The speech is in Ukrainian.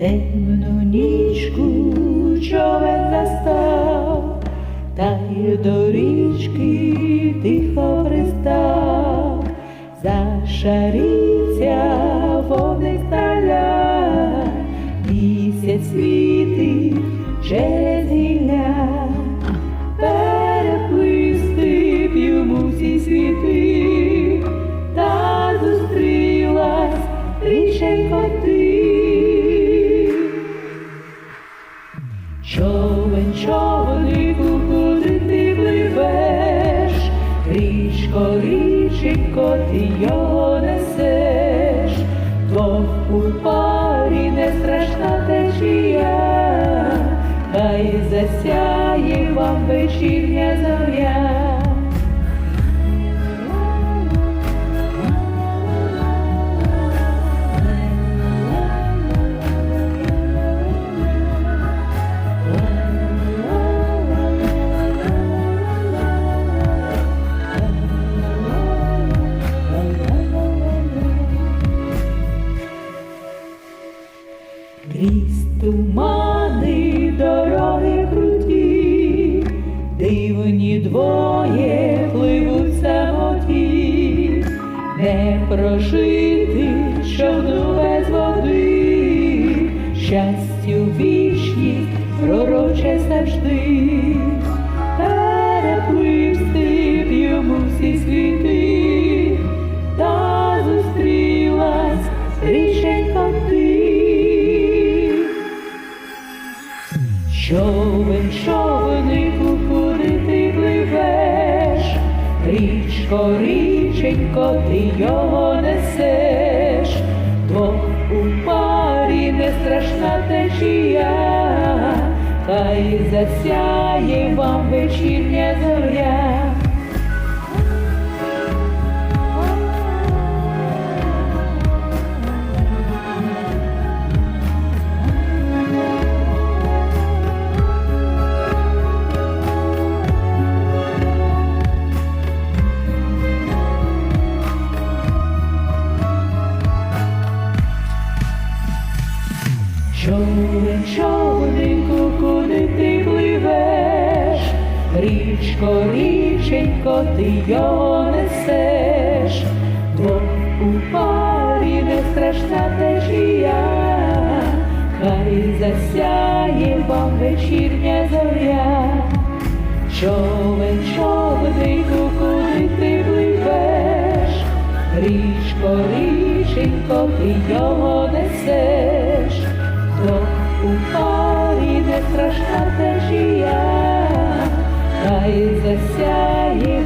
Темну нічку човен застав, та й до річки тихо пристав, зашарівся річенько, ти його несеш, то у парі не страшна течія, хай засяє вам вечірня зоря. Крізь тумани дороги круті, дивні двоє пливуть самоті, не прожити човну без води, щастю вічність пророче завжди, перепливсти йому всі світи, та зустрілась річенька ти. Човен, човнику, кукури ти пливеш, річко, річенько, ти його несеш, двох у парі не страшна течія, хай засяє вам вечірня зоря. Човнику, куди ти пливеш, річко, річенько, ти його несеш, двох у парі не страшна течія, хай засяє вам вечірня зоря. Човен, човнику, куди ти пливеш, річко, річенько, ти його несеш, Поріде страшна течія, хай засяє.